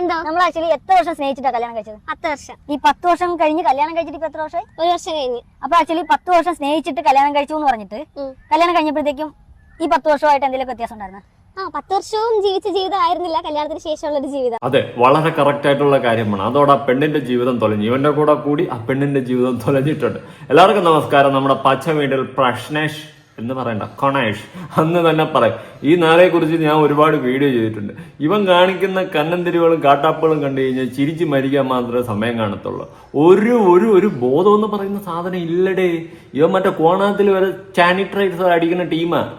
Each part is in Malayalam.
എന്തോ? നമ്മൾ ആക്ച്വലി എത്ര വർഷം സ്നേഹിച്ചിട്ടാ കല്യാണം കഴിച്ചത്? പത്ത് വർഷം. ഈ പത്ത് വർഷം കഴിഞ്ഞ് കല്യാണം കഴിച്ചിട്ട് ഇപ്പൊ എത്ര വർഷമായി? ഒരു വർഷം കഴിഞ്ഞ്. അപ്പൊ ആക്ച്വലി പത്ത് വർഷം സ്നേഹിച്ചിട്ട് കല്യാണം കഴിച്ചു എന്ന് പറഞ്ഞിട്ട് കല്യാണം കഴിഞ്ഞപ്പോഴത്തേക്കും ഈ പത്ത് വർഷമായിട്ട് എന്തെങ്കിലും വ്യത്യാസം ഉണ്ടായിരുന്നു? ആ പത്ത് വർഷവും ജീവിച്ച ജീവിതം ആയിരുന്നില്ല. കല്യാണത്തിന് ശേഷമുള്ള ഒരു ജീവിതം. അതെ വളരെ കറക്റ്റ് ആയിട്ടുള്ള കാര്യമാണ്. അതോടെ ആ പെണ്ണിന്റെ ജീവിതം തൊലഞ്ഞു. ഇവന്റെ കൂടെ കൂടി ആ പെണ്ണിന്റെ ജീവിതം തൊലഞ്ഞിട്ടുണ്ട്. എല്ലാവർക്കും നമസ്കാരം. നമ്മുടെ പച്ച വീട്ടിൽ പ്രശ്നേഷ് എന്ന് പറയണ്ട. കൊണേഷ് അന്ന് തന്നെ പറയും. ഈ നാളെ കുറിച്ച് ഞാൻ ഒരുപാട് വീഡിയോ ചെയ്തിട്ടുണ്ട്. ഇവൻ കാണിക്കുന്ന കന്നന്തിരികളും കാട്ടാപ്പുകളും കണ്ടു കഴിഞ്ഞാൽ ചിരിച്ച് മരിക്കാൻ മാത്രമേ സമയം കാണത്തുള്ളൂ. ഒരു ഒരു ഒരു ബോധം എന്ന് പറയുന്ന സാധനം ഇല്ലടേ. ഇവൻ മറ്റേ കോണാത്തിൽ വരെ സാനിറ്റൈസർ അടിക്കുന്ന ടീമാ.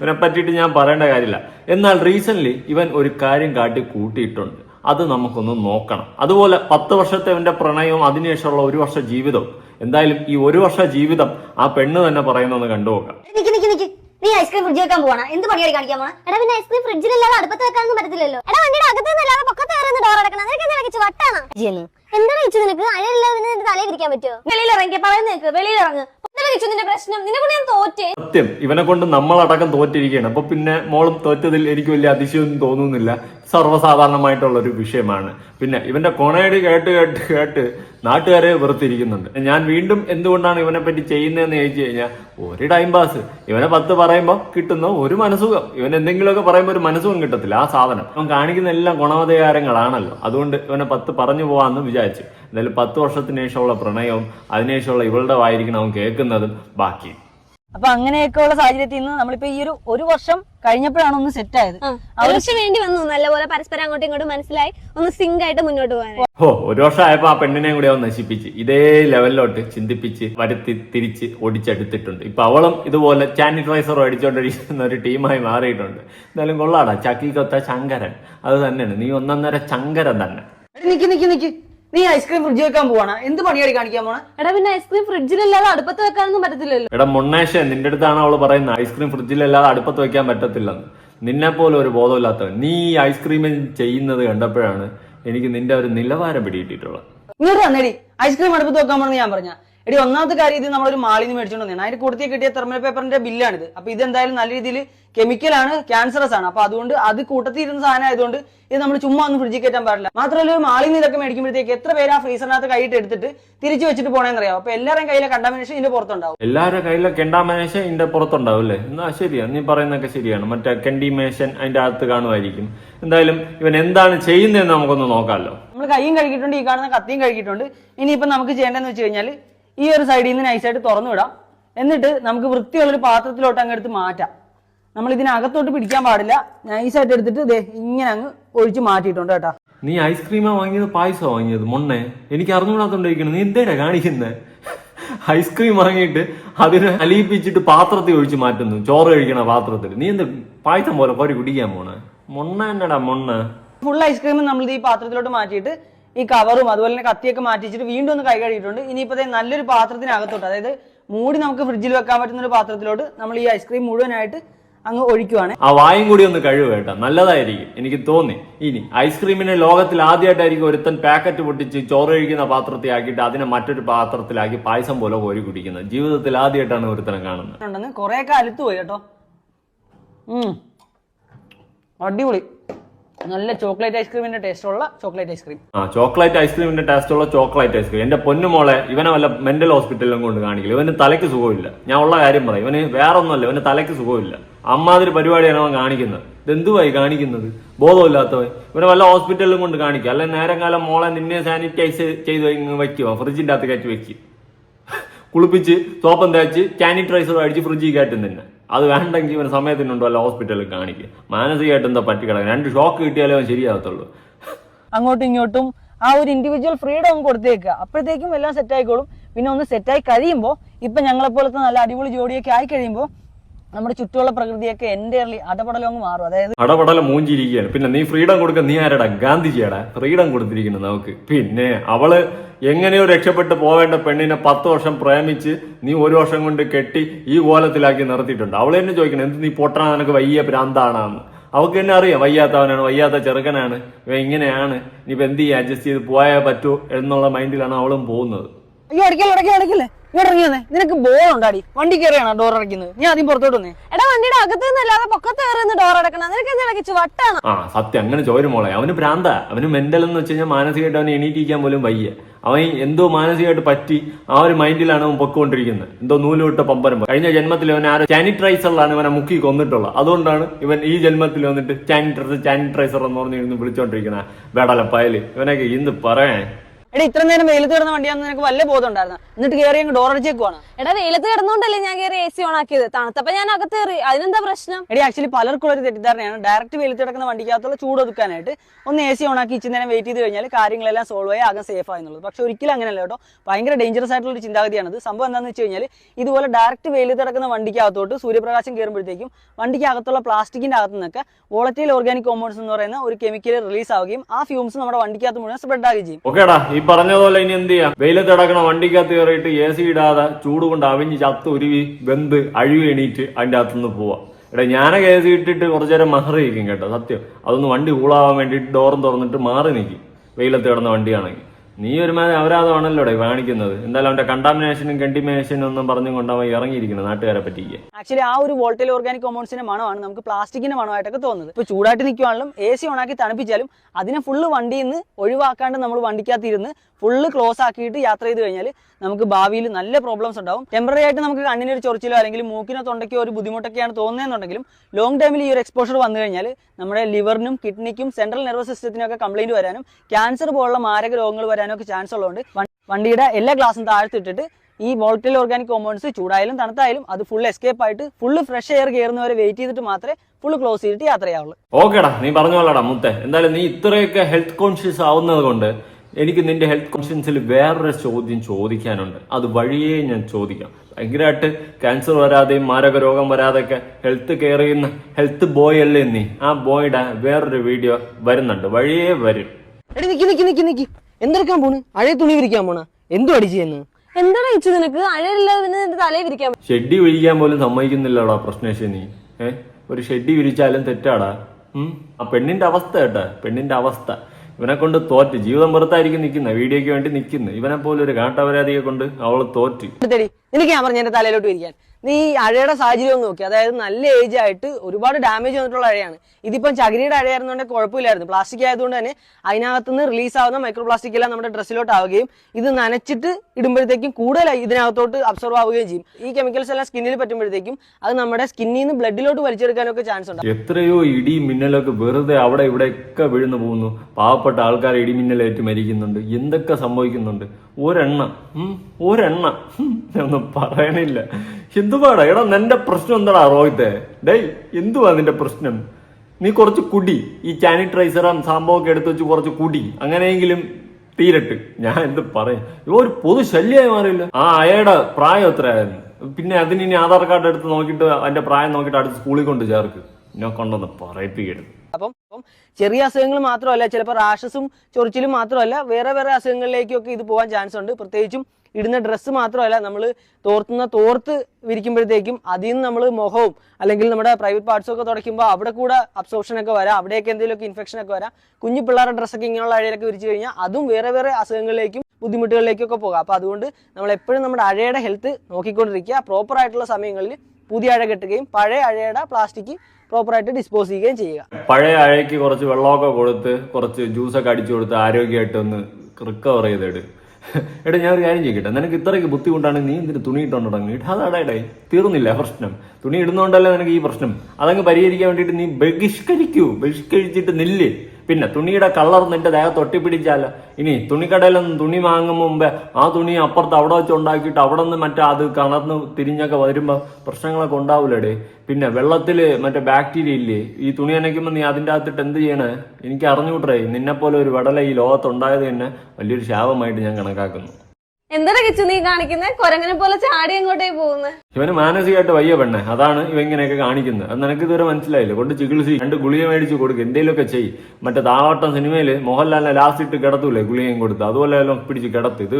ഇവനെ പറ്റിയിട്ട് ഞാൻ പറയേണ്ട കാര്യമില്ല. എന്നാൽ റീസെന്റ് ഇവൻ ഒരു കാര്യം കാട്ടി കൂട്ടിയിട്ടുണ്ട്. അത് നമുക്കൊന്ന് നോക്കണം. അതുപോലെ പത്ത് വർഷത്തെ അവന്റെ പ്രണയവും അതിനുശേഷമുള്ള ഒരു വർഷ ജീവിതവും. എന്തായാലും ഈ ഒരു വർഷ ജീവിതം ആ പെണ്ണ് തന്നെ പറയുന്നൊന്ന് കണ്ടുനോക്കാം നിക്ക്. നിക്ക് നിക്ക് നീ ഐസ്ക്രീം ഫ്രിഡ്ജ് വെക്കാൻ പോവാണ്. എന്ത് പണിയാണ് കാണിക്കാൻ പോണ? എടാ പിന്നെ ഐസ്ക്രീം ഫ്രിഡ്ജിലല്ലാതെ അടുപ്പത്ത് വെക്കാനൊന്നും പറ്റത്തില്ലല്ലോ. എടാ വണ്ടിയുടെ അകത്തുനിന്നല്ലാതെ പൊക്കത്ത് കയറുന്ന ഡോർ അടക്കണം. നിനക്ക് എന്താ വെച്ച് വട്ടാണോ? എന്താണ് വെച്ചു നിനക്ക്? അഴയില്ലാതെ നിന്റെ തലയിൽ ഇരിക്കാൻ പറ്റുമോ വെളിയിൽ ഇറങ്ങി പറയുന്ന നിനക്ക് വെളിയിൽ ഇറങ്ങ് നിന്റെ പ്രശ്നം? നിന്നെ ഞാൻ തോറ്റേ. സത്യം ഇവനെ കൊണ്ട് നമ്മളടക്കം തോറ്റിരിക്കുകയാണ്. അപ്പൊ പിന്നെ മോളും തോറ്റതിൽ എനിക്ക് വലിയ അതിശയമൊന്നും തോന്നുന്നില്ല. സർവസാധാരണമായിട്ടുള്ള ഒരു വിഷയമാണ്. പിന്നെ ഇവന്റെ കൊണയടി കേട്ട് കേട്ട് കേട്ട് നാട്ടുകാരെ വെറുത്തിരിക്കുന്നുണ്ട്. ഞാൻ വീണ്ടും എന്തുകൊണ്ടാണ് ഇവനെ പറ്റി ചെയ്യുന്നതെന്ന് ചോദിച്ചു കഴിഞ്ഞാൽ ഒരു ടൈം പാസ് ഇവനെ പത്ത് പറയുമ്പോൾ കിട്ടുന്ന ഒരു മനസുഖം ഇവൻ എന്തെങ്കിലുമൊക്കെ പറയുമ്പോൾ ഒരു മനസുഖം കിട്ടത്തില്ല ആ സാധനം. അവൻ കാണിക്കുന്ന എല്ലാം ഗുണവധികാരങ്ങളാണല്ലോ. അതുകൊണ്ട് ഇവനെ പത്ത് പറഞ്ഞു പോവാന്ന് വിചാരിച്ചു. എന്തായാലും പത്ത് വർഷത്തിന് ശേഷമുള്ള പ്രണയവും അതിനുശേഷമുള്ള ഇവളുടെ വായിരിക്കണം അവൻ കേൾക്കുന്നതും ബാക്കി. അപ്പൊ അങ്ങനെയൊക്കെ ഉള്ള സാഹചര്യത്തിൽ നിന്ന് നമ്മളിപ്പോ ഈ ഒരു ഒരു വർഷം കഴിഞ്ഞപ്പോഴാണ് ഒന്ന് സെറ്റ് ആയത്. ഒരു വർഷം വേണ്ടി വന്നു നല്ലപോലെ പരസ്പരം അങ്ങോട്ടും ഇങ്ങോട്ടും മനസ്സിലായി. ഒന്ന് സിങ്ക് ആയിട്ട് മുന്നോട്ട് പോകാൻ ഓ ഒരു വർഷം ആയപ്പോ ആ പെണ്ണിനെ കൂടി അവൻ നശിപ്പിച്ച് ഇതേ ലെവലിലോട്ട് ചിന്തിപ്പിച്ച് വരുത്തി തിരിച്ച് ഒടിച്ചെടുത്തിട്ടുണ്ട് ഇപ്പൊ അവളും ഇതുപോലെ സാനിറ്റൈസർ അടിച്ചോണ്ടിരിക്കുന്ന ഒരു ടീമായി മാറിയിട്ടുണ്ട്. എന്തായാലും കൊള്ളാടാ ചക്കി കൊത്ത ശങ്കരൻ. അത് തന്നെയാണ്. നീ ഒന്നൊന്നര ശങ്കരൻ തന്നെ. എടി നിക്ക് നിക്ക് നിക്ക്. നീ ഐസ്ക്രീം ഫ്രിഡ്ജ് വെക്കാൻ പോവാണ്? എന്ത് പണിയായി കാണിക്കാൻ പോണ? എടാ പിന്നെ ഐസ്ക്രീം ഫ്രിഡ്ജിലല്ലാതെ അടുപ്പത്ത് വെക്കാനൊന്നും പറ്റത്തില്ലല്ലോ. എടാ മുണ്ണേഷ നിന്റെ അടുത്താണ് അവൾ പറയുന്നത്. ഐസ്ക്രീം ഫ്രിഡ്ജിലല്ലാതെ അടുപ്പത്ത് വെക്കാൻ പറ്റത്തില്ലെന്ന്. നിന്നെ പോലെ ഒരു ബോധമില്ലാത്തവൻ. നീ ഈ ഐസ്ക്രീം ചെയ്യുന്നത് കണ്ടപ്പോഴാണ് എനിക്ക് നിന്റെ ഒരു നിലവാരം പിടിയിട്ടിട്ടുള്ളത് ഇങ്ങോട്ട് വന്നേടി. ഐസ്ക്രീം അടുപ്പത്ത് വെക്കാൻ പോണെന്ന് ഞാൻ പറഞ്ഞ എടി ഒന്നാമത്തെ കാര്യം ഇത് നമ്മളൊരു മാളിൽ നിന്ന് മേടിച്ചോണ്ട് വന്നതാണ്. അതിന് കൊടുത്തി കിട്ടിയ തെർമൽ പേപ്പറിന്റെ ബില്ലാണിത് അപ്പൊ ഇത് എന്തായാലും നല്ല രീതിയിൽ കെമിക്കലാണ് ക്യാൻസറസ് ആണ്. അപ്പൊ അതുകൊണ്ട് അത് കൂട്ടത്തിൽ ഇരുന്ന സാധനം ആയതുകൊണ്ട് ഇത് നമ്മൾ ചുമ്മാ ഒന്നും ഫ്രിഡ്ജിൽ കയറ്റാൻ പാടില്ല. മാത്രമല്ല ഒരു മാളിൽ നിന്ന് ഇതൊക്കെ മേടിക്കുമ്പോഴത്തേക്ക് എത്ര പേര് ആ ഫ്രീസറിനകത്ത് കൈയിട്ട് എടുത്തിട്ട് തിരിച്ചു വെച്ചിട്ട് പോണേന്നറിയാം അപ്പൊ എല്ലാവരും കയ്യിലെ കണ്ടാമിനേഷൻ ഇതിന്റെ പുറത്തുണ്ടാവും. എല്ലാവരുടെ കയ്യിലെ കെണ്ടാമനേഷൻ ഇതിന്റെ പുറത്തുണ്ടാവും അല്ലേ? എന്നാ ശരിയാ. നീ പറയുന്നൊക്കെ ശരിയാണ്. മറ്റേ കെണ്ടിമേഷൻ അതിന്റെ അകത്ത് കാണുമായിരിക്കും. എന്തായാലും ഇവൻ എന്താണ് ചെയ്യുന്നതെന്ന് നമുക്കൊന്ന് നോക്കാമല്ലോ. നമ്മൾ കൈയും കഴുകിയിട്ടുണ്ട് ഈ കാണുന്ന കത്തിയും കഴുകിയിട്ടുണ്ട്. ഇനിയിപ്പം നമുക്ക് ചെയ്യേണ്ടതെന്ന് വെച്ച് കഴിഞ്ഞാൽ ഈ ഒരു സൈഡിൽ നിന്ന് നൈസായിട്ട് തുറന്നു വിടാം. എന്നിട്ട് നമുക്ക് വൃത്തിയുള്ളൊരു പാത്രത്തിലോട്ട് അങ്ങ് എടുത്ത് മാറ്റാം. നമ്മൾ ഇതിനകത്തോട്ട് പിടിക്കാൻ പാടില്ല. നൈസായിട്ട് എടുത്തിട്ട് ദേ ഇങ്ങനെ അങ്ങ് ഒഴിച്ച് മാറ്റിയിട്ടുണ്ട് കേട്ടോ. നീ ഐസ്ക്രീമാ വാങ്ങിയത് പായസമാ വാങ്ങിയത്? മൊണ്ണെ എനിക്ക് അറിഞ്ഞുകൂടാത്തോണ്ടിരിക്കണം. നീ എന്തേടാ കാണിക്കുന്നത് ഐസ്ക്രീം വാങ്ങിയിട്ട് അതിനെ അലിയിപ്പിച്ചിട്ട് പാത്രത്തിൽ ഒഴിച്ച് മാറ്റുന്നു. ചോറ് കഴിക്കണ പാത്രത്തിൽ. നീ എന്ത് പായസം പോലെ പോരി കുടിക്കാൻ പോണേ? മൊണ്ണ എന്നടാ മൊണ്ണ? ഫുൾ ഐസ്ക്രീം നമ്മൾ ഈ പാത്രത്തിലോട്ട് മാറ്റിയിട്ട് ഈ കവറും അതുപോലെ തന്നെ കത്തിയൊക്കെ മാറ്റിച്ചിട്ട് വീണ്ടും ഒന്ന് കൈ കഴുകിയിട്ടുണ്ട്. ഇനിയിപ്പോൾ നല്ലൊരു പാത്രത്തിനകത്തോട്ട് അതായത് മൂടി നമുക്ക് ഫ്രിഡ്ജിൽ വെക്കാൻ പറ്റുന്ന ഒരു പാത്രത്തിലോട്ട് നമ്മൾ ഈ ഐസ്ക്രീം മുഴുവനായിട്ട് അങ്ങ് ഒഴിക്കുവാണ്. ആ വായും കൂടി ഒന്ന് കഴിവ് കേട്ടോ. നല്ലതായിരിക്കും എനിക്ക് തോന്നി. ഇനി ഐസ്ക്രീമിനെ ലോകത്തിൽ ആദ്യമായിട്ടായിരിക്കും ഒരുത്തൻ പാക്കറ്റ് പൊട്ടിച്ച് ചോറ് കഴിക്കുന്ന പാത്രത്തിൽ ആക്കിയിട്ട് അതിനെ മറ്റൊരു പാത്രത്തിലാക്കി പായസം പോലെ കോരി കുടിക്കുന്നത്. ജീവിതത്തിൽ ആദ്യമായിട്ടാണ് ഒരുത്തനെ കാണുന്നത്. കുറെയൊക്കെ അലുത്തുപോയി കേട്ടോ. അടിപൊളി. നല്ല ചോക്ലേറ്റ് ഐസ്ക്രീമിന്റെ ടേസ്റ്റ് ഉള്ള ചോക്ലേറ്റ് ഐസ്ക്രീം. ആ ചോക്ലേറ്റ് ഐസ്ക്രീമിന്റെ ടേസ്റ്റ് ഉള്ള ചോക്ലേറ്റ് ഐസ്ക്രീം. എന്റെ പൊന്നുമോളെ ഇവനെ വല്ല മെന്റൽ ഹോസ്പിറ്റലിലും കൊണ്ട് കാണിക്കില്ല. ഇവന് തലയ്ക്ക് സുഖമില്ല. ഞാൻ ഉള്ള കാര്യം പറയും. ഇവന് വേറെ ഒന്നുമല്ല ഇവന് തലയ്ക്ക് സുഖമില്ല. അമ്മാതിരി പരിപാടിയാണ് അവൻ കാണിക്കുന്നത്. ഇതെന്തുവായി കാണിക്കുന്നത്? ബോധമില്ലാത്തവൻ. ഇവനെ വല്ല ഹോസ്പിറ്റലിലും കൊണ്ട് കാണിക്കുക അല്ലെ നേരം കാലം മോളെ നിന്നെ സാനിറ്റൈസ് ചെയ്ത് വയ്ക്കുക ഫ്രിഡ്ജിന്റെ അകത്ത് കയറ്റി വെക്കുക കുളിപ്പിച്ച് സോപ്പം തേച്ച് സാനിറ്റൈസർ അടിച്ച് ഫ്രിഡ്ജിൽ കയറ്റും തന്നെ അത് വേണ്ടെങ്കിൽ ഇവന് സമയത്തിനുണ്ടോ അല്ല ഹോസ്പിറ്റലിൽ കാണിക്കുക മാനസികമായിട്ട് എന്താ പറ്റി കിടക്കുക രണ്ട് ഷോക്ക് കിട്ടിയാലേ അവൻ ശരിയാകത്തുള്ളൂ. അങ്ങോട്ടും ഇങ്ങോട്ടും ആ ഒരു ഇൻഡിവിജ്വൽ ഫ്രീഡം കൊടുത്തേക്കുക അപ്പോഴത്തേക്കും എല്ലാം സെറ്റ് ആയിക്കോളും. പിന്നെ ഒന്ന് സെറ്റായി കഴിയുമ്പോൾ ഇപ്പൊ ഞങ്ങളെപ്പോലത്തെ നല്ല അടിപൊളി ജോഡിയൊക്കെ ആയി കഴിയുമ്പോൾ നമ്മുടെ ചുറ്റുമുള്ള പ്രകൃതിയൊക്കെ എന്റെ അടപടലം അങ്ങ് മാറും. അതായത് അടപടല മൂഞ്ചിരിക്കുകയാണ്. പിന്നെ നീ ഫ്രീഡം കൊടുക്ക നീ ആരടാ? ഗാന്ധിജിയാടാ. ഫ്രീഡം കൊടുത്തിരിക്കുന്നു നമുക്ക്. പിന്നെ അവൾ എങ്ങനെയോ രക്ഷപ്പെട്ട് പോവേണ്ട പെണ്ണിനെ പത്ത് വർഷം പ്രേമിച്ച് നീ ഒരു വർഷം കൊണ്ട് കെട്ടി ഈ കോലത്തിലാക്കി നിർത്തിയിട്ടുണ്ട്. അവളെ തന്നെ ചോദിക്കണം എന്ത് നീ പൊട്ടണ നിനക്ക് വയ്യ പ്രാന്താണെന്ന് അവൾക്ക് തന്നെ അറിയാം വയ്യാത്തവനാണ് വയ്യാത്ത ചെറുക്കനാണ് ഇവ ഇങ്ങനെയാണ് ഇനിയിപ്പോ എന്ത് ചെയ്യാ? അഡ്ജസ്റ്റ് ചെയ്ത് പോയാൽ പറ്റൂ എന്നുള്ള മൈൻഡിലാണ് അവളും പോകുന്നത്. അയ്യോ അടക്കല്ലേ ഇങ്ങോട്ട് ഇറങ്ങി വന്നേ. നിനക്ക് ബോൾ ഉണ്ടാടി. വണ്ടി കയറിയാണ് ഡോർ അടയ്ക്കുന്നത്? നീ ആദ്യം പുറത്തോട്ട് വന്നേ. എടാ വണ്ടിയുടെ അകത്ത് നിന്നല്ലാതെ പൊക്കത്ത് കയറുന്ന ഡോർ അടക്കണം. നിനക്ക് എന്താ ലഭിച്ചു വട്ടാണ്? ആ സത്യം. അങ്ങനെ ചോരും മോളെ. അവന് ഭ്രാന്ത. അവന് മെന്റൽ എന്ന് വെച്ച് കഴിഞ്ഞാൽ മാനസികമായിട്ട് അവന് എണീറ്റിരിക്കാൻ പോലും വയ്യ. അവൻ എന്തോ മാനസികമായിട്ട് പറ്റി. ആ ഒരു മൈൻഡിലാണ് അവൻ പൊക്കോണ്ടിരിക്കുന്നത്. എന്തോ നൂലുവിട്ട പമ്പരം കഴിഞ്ഞ ജന്മത്തിൽ അവൻ ആരോ സാനിറ്റൈസറിലാണ് ഇവനെ മുക്കി കൊന്നിട്ടുള്ളത്. അതുകൊണ്ടാണ് ഇവൻ ഈ ജന്മത്തിൽ വന്നിട്ട് സാനിറ്റൈസർ സാനിറ്റൈസർ എന്ന് പറഞ്ഞിരുന്ന് വിളിച്ചോണ്ടിരിക്കുന്ന പയൽ ഇവനൊക്കെ ഇന്ന് പറയാൻ? എടി ഇത്ര നേരം വെയിലത്ത് കിടന്ന വണ്ടിയാണെന്ന് നിനക്ക് വല്ല ബോധം ഉണ്ടായിരുന്നു എന്നിട്ട് കയറി അങ്ങ് ഡോർ അടിച്ചേക്കുവാണ് എടാ വെയിലത്ത് കിടന്നോണ്ടല്ലേ ഞാൻ കയറി എ സി ഓൺ ആക്കിയത്. തണുത്തപ്പോ ഞാൻ അകത്ത് കയറി അതിനെന്താ പ്രശ്നം? എടി ആക്ച്വലി പലർക്കും ഒരു തെറ്റിദ്ധാരണയാണ്. ഡയറക്റ്റ് വെയിലത്ത് കിടക്കുന്ന വണ്ടിക്കകത്തുള്ള ചൂട് ഒതുക്കാനായിട്ട് ഒന്ന് എ സി ഓൺ ആക്കി ഇച്ചിരി നേരം വെയിറ്റ് ചെയ്ത് കഴിഞ്ഞാൽ കാര്യങ്ങളെല്ലാം സോൾവ് ആയി ആകെ സേഫ് ആയെന്നുള്ളത് പക്ഷെ ഒരിക്കലും അങ്ങനെയല്ല കേട്ടോ. ഭയങ്കര ഡേഞ്ചറസ് ആയിട്ടുള്ള ഒരു ചിന്താഗതിയാണ് ചിന്താഗതിയാണത്. സംഭവം എന്താണെന്ന് വെച്ച് കഴിഞ്ഞാൽ ഇതുപോലെ ഡയറക്റ്റ് വെയിലത്ത് കിടക്കുന്ന വണ്ടിക്കകത്തോട്ട് സൂര്യപ്രകാശം കയറുമ്പോഴത്തേക്കും വണ്ടിക്കകത്തുള്ള പ്ലാസ്റ്റിക്കിന്റെ അകത്ത് നിന്നൊക്കെ വോളറ്റൈൽ ഓർഗാനിക് കോമ്പൗണ്ട്സ് എന്ന് പറയുന്ന ഒരു കെമിക്കൽ റിലീസ് ആവുകയും ആ ഫ്യൂംസ് നമ്മുടെ വണ്ടിക്കകത്ത് മുഴുവൻ സ്പ്രെഡ് ആകുകയും ചെയ്യും. ഓക്കേടാ ഈ പറഞ്ഞതുപോലെ ഇനി എന്ത് ചെയ്യാം? വെയിലത്ത് കിടക്കണ വണ്ടിക്കകത്ത് കയറിയിട്ട് എ സി ഇടാതെ ചൂട് കൊണ്ട് അവിഞ്ഞ് ചത്ത് ഉരുവി വെന്ത് അഴിവ് എണീറ്റ് അതിന്റെ അകത്തുനിന്ന് പോവാം. എടാ ഞാനൊക്കെ എ സി ഇട്ടിട്ട് കുറച്ചു നേരം മാറിയിരിക്കും കേട്ടോ സത്യം. അതൊന്ന് വണ്ടി കൂളാവാൻ വേണ്ടിയിട്ട് ഡോറും തുറന്നിട്ട് മാറി നിൽക്കും. വെയിലത്ത് കിടന്ന വണ്ടിയാണെങ്കിൽ. നീ ഒരുമാതിരി അപരാധമാണല്ലോ ഇവിടെ കാണിക്കുന്നത്? എന്തായാലും അവന്റെ കണ്ടാമിനേഷനും കണ്ടിമിനേഷനും ഒന്നും പറഞ്ഞുകൊണ്ട് അവൻ ഇറങ്ങിയിരിക്കണം നാട്ടുകാരെ പറ്റി ആക്ച്വലി ആ ഒരു വോൾട്ടൈൽ ഓർഗാനിക് കോമ്പൗണ്ട്സിന്റെ മണമാണ് നമുക്ക് പ്ലാസ്റ്റിക്കിന്റെ മണമായിട്ടൊക്കെ തോന്നുന്നത്. ഇപ്പൊ ചൂടായിട്ട് നിൽക്കുവാണെങ്കിലും എ സി ഓണാക്കി തണുപ്പിച്ചാലും അതിനെ ഫുള്ള് വണ്ടിയിൽ നിന്ന് ഒഴിവാക്കാണ്ട് നമ്മൾ വണ്ടിക്കകത്തിരുന്ന് ഫുള്ള് ക്ലോസ് ആക്കിയിട്ട് യാത്ര ചെയ്ത് കഴിഞ്ഞാൽ നമുക്ക് ഭാവിയിൽ നല്ല പ്രോബ്ലംസ് ഉണ്ടാവും. ടെമ്പററി ആയിട്ട് നമുക്ക് കണ്ണിനൊരു ചൊറിച്ചിലോ അല്ലെങ്കിൽ മൂക്കിനോ തൊണ്ടയ്ക്കോ ഒരു ബുദ്ധിമുട്ടൊക്കെയാണ് തോന്നുന്നതെന്നുണ്ടെങ്കിലും ലോങ് ടൈമിൽ ഈ ഒരു എക്സ്പോഷർ വന്നു കഴിഞ്ഞാൽ നമ്മുടെ ലിവറിനും കിഡ്നിക്കും സെൻട്രൽ നെർവസ് സിസ്റ്റത്തിനും ഒക്കെ കംപ്ലൈന്റ് വരാനും ക്യാൻസർ പോലുള്ള മാരക രോഗങ്ങൾ വരാനും ഒക്കെ ചാൻസ് ഉള്ളതുകൊണ്ട് വണ്ടിയുടെ എല്ലാ ഗ്ലാസും താഴ്ത്തിട്ടിട്ട് ഈ വോൾട്ടിൽ ഓർഗാനിക് കോമ്പൗണ്ട്സ് ചൂടായാലും തണുത്തായാലും അത് ഫുൾ എസ്കേപ്പ് ആയിട്ട് ഫുള്ള് ഫ്രഷ് എയർ കയറുന്നവരെ വെയിറ്റ് ചെയ്തിട്ട് മാത്രമേ ഫുള്ള് ക്ലോസ് ചെയ്തിട്ട് യാത്രയാവുള്ളൂ. ഓക്കേടാ നീ പറഞ്ഞോളടാ മുത്തെ മുത്തേ. എന്തായാലും നീ ഇത്രയൊക്കെ ഹെൽത്ത് കോൺഷ്യസ് ആവുന്നത് കൊണ്ട് എനിക്ക് നിന്റെ ഹെൽത്ത് കോൺഷ്യൻസിൽ വേറൊരു ചോദ്യം ചോദിക്കാനുണ്ട്. അത് വഴിയേ ഞാൻ ചോദിക്കാം. ഭയങ്കരമായിട്ട് ക്യാൻസർ വരാതെയും മാരക രോഗം വരാതെയൊക്കെ ഹെൽത്ത് കെയർ ചെയ്യുന്ന ഹെൽത്ത് ബോയ് അല്ലേ നീ? ആ ബോയുടെ വേറൊരു വീഡിയോ വരുന്നുണ്ട്. വഴിയേ വരും. എടി നിക്കി നിക്കി നിക്കി നിക്കി. എന്തെടുക്കാൻ പോണ്? അഴയ തുണി വിരിക്കാൻ പോണ? എന്തു അടിച്ചെന്ന് എന്താണ് വെച്ചു നിനക്ക്? അഴയില്ലാതെ തലയിൽ വിരിക്കാൻ ഷെഡി വിരിക്കാൻ പോലും സമ്മതിക്കുന്നില്ലടാ പ്രശ്നേഷ നീ ഏ? ഒരു ഷെഡി വിരിച്ചാലും തെറ്റാടാ. ആ പെണ്ണിന്റെ അവസ്ഥ കേട്ടാ? പെണ്ണിന്റെ അവസ്ഥ. ഇവനെ കൊണ്ട് തോറ്റ്. ജീവിതം പുറത്തായിരിക്കും നിൽക്കുന്ന വീഡിയോയ്ക്ക് വേണ്ടി നിൽക്കുന്നു ഇവനെ പോലെ ഒരു കാട്ടപരാധിയെ കൊണ്ട് അവൾ തോറ്റ്. നിനക്ക് ഞാൻ പറഞ്ഞു തലയിലോട്ട് വിരിക്കാൻ നീ അഴയുടെ സാഹചര്യം ഒന്ന് നോക്കി. അതായത് നല്ല ഏജ് ആയിട്ട് ഒരുപാട് ഡാമേജ് വന്നിട്ടുള്ള അഴയാണ്. ഇതിപ്പം ചകിരിയുടെ അഴയായിരുന്നുണ്ടെങ്കിൽ കുഴപ്പമില്ലായിരുന്നു. പ്ലാസ്റ്റിക് ആയതുകൊണ്ട് തന്നെ അതിനകത്തുനിന്ന് റിലീസ് ആവുന്ന മൈക്രോ പ്ലാസ്റ്റിക് എല്ലാം നമ്മുടെ ഡ്രസ്സിലോട്ട് ആവുകയും ഇത് നനച്ചിട്ട് ഇടുമ്പോഴത്തേക്കും കൂടുതലായി ഇതിനകത്തോട്ട് അബ്സർവ് ആവുകയും ചെയ്യും. ഈ കെമിക്കൽസ് എല്ലാം സ്കിന്നിൽ പറ്റുമ്പോഴത്തേക്കും അത് നമ്മുടെ സ്കിന്നിൽ നിന്ന് ബ്ലഡിലോട്ട് വലിച്ചെടുക്കാനൊക്കെ ചാൻസ് ഉണ്ട്. എത്രയോ ഇടി മിന്നലൊക്കെ വെറുതെ അവിടെ ഇവിടെയൊക്കെ വീഴുന്നു പോകുന്നു. പാവപ്പെട്ട ആൾക്കാർ ഇടിമിന്നലേറ്റ് മരിക്കുന്നുണ്ട്. എന്തൊക്കെ സംഭവിക്കുന്നുണ്ട്? ഒരെണ്ണം. ഒരെണ്ണ. ഒന്നും പറയണില്ല. ഹിന്ദുപാടാ എടാ നിന്റെ പ്രശ്നം എന്താടാ റോഹിത്തെ? ഡേയ് എന്തുവാ നിന്റെ പ്രശ്നം? നീ കുറച്ച് കുടി. ഈ സാനിറ്റൈസറും സംഭവമൊക്കെ എടുത്തു വെച്ച് കുറച്ച് കുടി. അങ്ങനെയെങ്കിലും തീരട്ട്. ഞാൻ എന്ത് പറയാം? ഒരു പൊതു ശല്യമായി മാറിയില്ല. ആ അയാളുടെ പ്രായം എത്രയായിരുന്നു? പിന്നെ അതിന് ഇനി ആധാർ കാർഡ് എടുത്ത് നോക്കിയിട്ട് അതിന്റെ പ്രായം നോക്കിയിട്ട് അടുത്ത് സ്കൂളിൽ കൊണ്ട് ചേർക്ക്. എന്നെ കൊണ്ടൊന്ന് പറയിപ്പിക്കരുത്. അപ്പം ചെറിയ അസുഖങ്ങൾ മാത്രമല്ല ചിലപ്പോൾ റാഷസും ചൊറിച്ചിലും മാത്രമല്ല വേറെ വേറെ അസുഖങ്ങളിലേക്കൊക്കെ ഇത് പോകാൻ ചാൻസ് ഉണ്ട്. പ്രത്യേകിച്ചും ഇടുന്ന ഡ്രസ്സ് മാത്രമല്ല നമ്മൾ തോർത്തുന്ന തോർത്ത് വിരിക്കുമ്പോഴത്തേക്കും അതിൽ നിന്ന് നമ്മൾ മുഖവും അല്ലെങ്കിൽ നമ്മുടെ പ്രൈവറ്റ് പാർട്സും ഒക്കെ തുടയ്ക്കുമ്പോൾ അവിടെ കൂടെ അബ്സോർപ്ഷൻ ഒക്കെ വരാം. അവിടെയൊക്കെ എന്തെങ്കിലുമൊക്കെ ഇൻഫെക്ഷൻ ഒക്കെ വരാം. കുഞ്ഞു പിള്ളേരുടെ ഡ്രസ്സൊക്കെ ഇങ്ങനെയുള്ള അഴയിലൊക്കെ വിരിച്ചു കഴിഞ്ഞാൽ അതും വേറെ വേറെ അസുഖങ്ങളിലേക്കും ബുദ്ധിമുട്ടുകളിലേക്കൊക്കെ പോകാം. അപ്പോൾ അതുകൊണ്ട് നമ്മൾ എപ്പോഴും നമ്മുടെ അഴയുടെ ഹെൽത്ത് നോക്കിക്കൊണ്ടിരിക്കുക. പ്രോപ്പർ ആയിട്ടുള്ള സമയങ്ങളിൽ പുതിയ അഴ കെട്ടുകയും പഴയ അഴയുടെ പ്ലാസ്റ്റിക് പ്രോപ്പറായിട്ട് ഡിസ്പോസ് ചെയ്യുകയും ചെയ്യുക. പഴയ അഴയ്ക്ക് കുറച്ച് വെള്ളമൊക്കെ കൊടുത്ത് കുറച്ച് ജ്യൂസ് ഒക്കെ അടിച്ചു കൊടുത്ത് ആരോഗ്യമായിട്ട് ഒന്ന് റിക്കവർ ചെയ്തിട്. എടാ ഞാൻ ഒരു കാര്യം ചെയ്യട്ടെ നിനക്ക് ഇത്രയ്ക്ക് ബുദ്ധിമുട്ടാണെങ്കിൽ നീ എന്തിന് തുണി ഇട്ടോണ്ട് തുടങ്ങി ഇടാതാടേ തീർന്നില്ല പ്രശ്നം. തുണി ഇടുന്നോണ്ടല്ലേ നിനക്ക് ഈ പ്രശ്നം? അതങ്ങ് പരിഹരിക്കാൻ വേണ്ടിയിട്ട് നീ ബഹിഷ്കരിക്കൂ. ബഹിഷ്കരിച്ചിട്ട് നില്ല്. പിന്നെ തുണിയുടെ കളർ നിന്റെ ദേഹത്ത് ഒട്ടിപ്പിടിച്ചാലോ? ഇനി തുണിക്കടയിൽ നിന്ന് തുണി വാങ്ങും മുമ്പേ ആ തുണി അപ്പുറത്ത് അവിടെ വെച്ച് ഉണ്ടാക്കിയിട്ട് അവിടെ നിന്ന് മറ്റേ അത് കണർന്ന് തിരിഞ്ഞൊക്കെ വരുമ്പോൾ പ്രശ്നങ്ങളൊക്കെ ഉണ്ടാവില്ലടേ പിന്നെ വെള്ളത്തിൽ മറ്റേ ബാക്ടീരിയ ഇല്ലേ ഈ തുണി നനയ്ക്കുമ്പോൾ നീ അതിന്റെ അകത്തിട്ട് എന്ത് ചെയ്യണേ? എനിക്ക് അറിഞ്ഞുകൂട്ടേ നിന്നെപ്പോലെ ഒരു വെടല ഈ ലോകത്തുണ്ടായത് തന്നെ വലിയൊരു ശാപമായിട്ട് ഞാൻ കണക്കാക്കുന്നു. എന്താണ് കിച്ചു നീ കാണിക്കുന്നത് കൊരങ്ങനെ പോലെ ചാടി അങ്ങോട്ടേ പോകുന്നത് ഇവന് മാനസികമായിട്ട് വയ്യ പെണ്ണെ. അതാണ് ഇവ ഇങ്ങനെയൊക്കെ കാണിക്കുന്നത് അത് നിനക്ക് ഇതുവരെ മനസ്സിലായില്ല? കൊണ്ട് ചികിത്സ രണ്ട് ഗുളിക മേടിച്ച് കൊടുക്കും. എന്തെങ്കിലുമൊക്കെ ചെയ് മറ്റേ താളവട്ടം സിനിമയിൽ മോഹൻലാലിനെ ലാസ്റ്റ് ഇട്ട് കിടത്തൂലേ ഗുളികയും കൊടുത്ത്? അതുപോലെ എല്ലാം പിടിച്ച് കിടത്ത്. ഇത്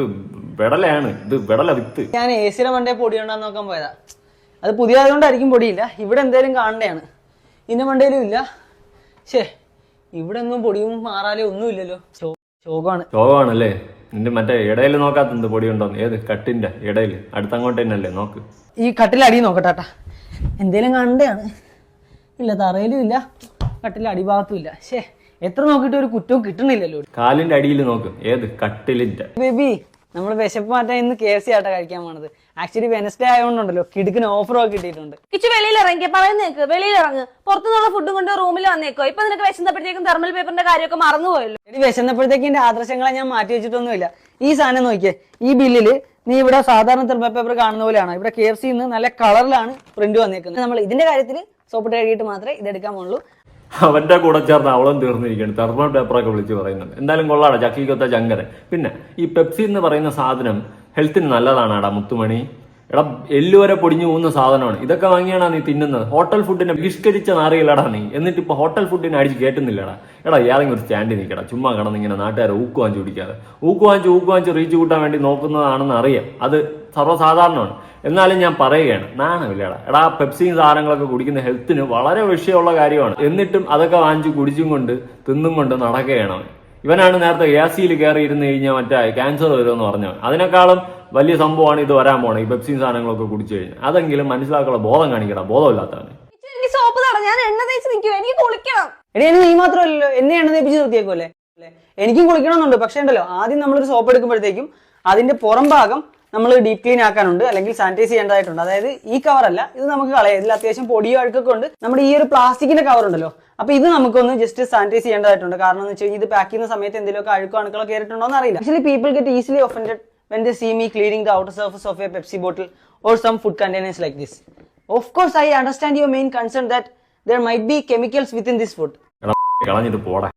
വിടലയാണ്. ഇത് വിടല വിത്ത്. ഞാൻ എ സിയുടെ മണ്ടേ പൊടി ഉണ്ടാന്ന് നോക്കാൻ പോയതാ. അത് പുതിയതുകൊണ്ടായിരിക്കും പൊടിയില്ല. ഇവിടെ എന്തേലും കാണണ്ടയാണ്. ഇന്ന മണ്ടേലും ഇല്ല. ശേ ഇവിടെ ഒന്നും പൊടിയും മാറാലേ ഒന്നും ഇല്ലല്ലോ ശോകമാണ്. ശോകമാണല്ലേ? നിന്റെ മറ്റേ ഇടയിൽ നോക്കാത്ത എന്ത് ഉണ്ടോ ഏത്? കട്ടിന്റെ ഇടയിൽ. അടുത്തങ്ങോട്ട് തന്നെയല്ലേ നോക്ക്. ഈ കട്ടിലടി നോക്കട്ടാ. എന്തേലും കണ്ടാണ് ഇല്ല തറയിലും ഇല്ല. കട്ടിലെ അടിഭാഗത്തും ഇല്ല. ശേ എത്ര നോക്കിയിട്ട് ഒരു കുറ്റവും കിട്ടണില്ലല്ലോ. കാലിന്റെ അടിയിൽ നോക്ക്. ഏത്? കട്ടിലിന്റെ. ബേബി നമ്മൾ വിശപ്പ് മാറ്റാൻ ഇന്ന് കെ എഫ് സി ആട്ടാ കഴിക്കാൻ പോണത്. ആക്ച്വലി വെനസ്ഡേ ആയതുകൊണ്ടല്ലോ കിടുക്കിന് ഓഫറോ കിട്ടിയിട്ടുണ്ട്. കിച്ചു വെളിയിൽ ഇറങ്ങിയ പറയുന്നേക്ക് വെളിയിൽ ഇറങ്ങ്. പുറത്തുനിന്നുള്ള ഫുഡും കൊണ്ട് റൂമിൽ വന്നേക്കോ. ഇപ്പൊ നിനക്ക് വിശന്നപ്പോഴത്തേക്കും തെർമൽ പേപ്പറിന്റെ കാര്യമൊക്കെ മറന്നുപോയല്ലോ. എടി വിശന്നപ്പോഴത്തേക്ക് എന്റെ ആദർശങ്ങളെ ഞാൻ മാറ്റി വെച്ചിട്ടൊന്നുമില്ല. ഈ സാധനം നോക്കിയേ ഈ ബില്ലിൽ നീ ഇവിടെ സാധാരണ തെർമൽ പേപ്പർ കാണുന്ന പോലെയാണ്? ഇവിടെ കെ എഫ് സി നല്ല കളറിലാണ് പ്രിന്റ് വന്നേക്കുന്നത്. നമ്മൾ ഇതിന്റെ കാര്യത്തിൽ സോപ്പിട്ട് കഴുകിയിട്ട് മാത്രമേ ഇതെടുക്കാൻ പോകുള്ളൂ അവന്റെ കൂടെ ചേർന്ന് അവളും തീർന്നിരിക്കുകയാണ്. തെർമൽ പേപ്പറൊക്കെ വിളിച്ച് പറയുന്നുണ്ട്. എന്തായാലും കൊള്ളാടാ ചക്കിക്കൊത്ത ചങ്കരൻ പിന്നെ ഈ പെപ്സി എന്ന് പറയുന്ന സാധനം ഹെൽത്തിന് നല്ലതാണ് എടാ മുത്തുമണി. എടാ എല്ലു വരെ പൊടിഞ്ഞു പോകുന്ന സാധനമാണ്. ഇതൊക്കെ വാങ്ങിയാണ് നീ തിന്നുന്നത്? ഹോട്ടൽ ഫുഡിനെ ബഹിഷ്കരിച്ച നാറിയില്ലടാ നീ. എന്നിട്ട് ഇപ്പൊ ഹോട്ടൽ ഫുഡിനെ അടിച്ച് കേട്ടുന്നില്ലടാ. എടാ ഏതെങ്കിലും ഒരു സ്റ്റാൻഡിൽ നിൽക്കടാ. ചുമ്മാ കിടന്ന് ഇങ്ങനെ നാട്ടുകാരെ ഊക്ക് വാങ്ങിച്ച് കുടിക്കാതെ ഊക്ക് വാങ്ങിച്ച് ഊക്ക് വാങ്ങിച്ച് റീച്ച് കൂട്ടാൻ വേണ്ടി നോക്കുന്നതാണെന്ന് അറിയാം. അത് സർവസാധാരണമാണ്. എന്നാലും ഞാൻ പറയുകയാണ് നാണമില്ലടാ എടാ. പെപ്സിയും സാധനങ്ങളൊക്കെ കുടിക്കുന്ന ഹെൽത്തിന് വളരെ വിഷയമുള്ള കാര്യമാണ്. എന്നിട്ടും അതൊക്കെ വാങ്ങിച്ച് കുടിച്ചും കൊണ്ട് തിന്നും കൊണ്ട് നടക്കുകയാണ് ഇവനാണ് നേരത്തെ എ സിയിൽ കയറി ഇരുന്ന് കഴിഞ്ഞാൽ മറ്റേ ക്യാൻസർ വരുമെന്ന് പറഞ്ഞവൻ. അതിനേക്കാളും വലിയ സംഭവമാണ് ഇത് വരാൻ പോണേ ഈ പെപ്സിയും സാധനങ്ങളൊക്കെ കുടിച്ചു കഴിഞ്ഞാൽ അതെങ്കിലും മനസ്സിലാക്കുള്ള ബോധം കാണിക്കടാ ബോധമില്ലാത്തവന്. സോപ്പ് ഞാൻ എണ്ണ തേച്ച് നിൽക്കും എനിക്ക് കുളിക്കണം. എടി എന്നെ നീ മാത്രമല്ലല്ലോ എന്നെ എണ്ണ തേപ്പിച്ച് നിർത്തിയേക്കുമല്ലേ അല്ലേ? എനിക്കും കുളിക്കണമെന്നുണ്ട് പക്ഷേ ഉണ്ടല്ലോ ആദ്യം നമ്മളൊരു സോപ്പ് എടുക്കുമ്പോഴത്തേക്കും അതിന്റെ പുറം ഭാഗം നമ്മൾ ഡീപ് ക്ലീൻ ആക്കാനുണ്ട് അല്ലെങ്കിൽ സാനിറ്റൈസ് ചെയ്യേണ്ടതായിട്ടുണ്ട്. അതായത് ഈ കവർ അല്ല ഇത് നമുക്ക് കളയാം. ഇതിൽ അത്യാവശ്യം പൊടിയോ അഴുക്കൊക്കെ ഉണ്ട്. നമ്മുടെ ഈ ഒരു പ്ലാസ്റ്റിക്കിന്റെ കവർ ഉണ്ടല്ലോ. അപ്പൊ ഇത് നമുക്കൊന്ന് ജസ്റ്റ് സാനിറ്റൈസ് ചെയ്യേണ്ടതായിട്ടുണ്ട്. കാരണം എന്ന് വെച്ച് കഴിഞ്ഞാൽ ഇത് പാക്ക് ചെയ്യുന്ന സമയത്ത് എന്തെങ്കിലുമൊക്കെ അഴുക്കോ അണുക്കളോ കയറിയിട്ടുണ്ടോ എന്ന് അറിയില്ല. Actually people get easily offended when they see me cleaning the outer surface of a Pepsi bottle or some food containers like this of course I understand your main concern that there might be chemicals within this food കളഞ്ഞിട്ട് പോടാ.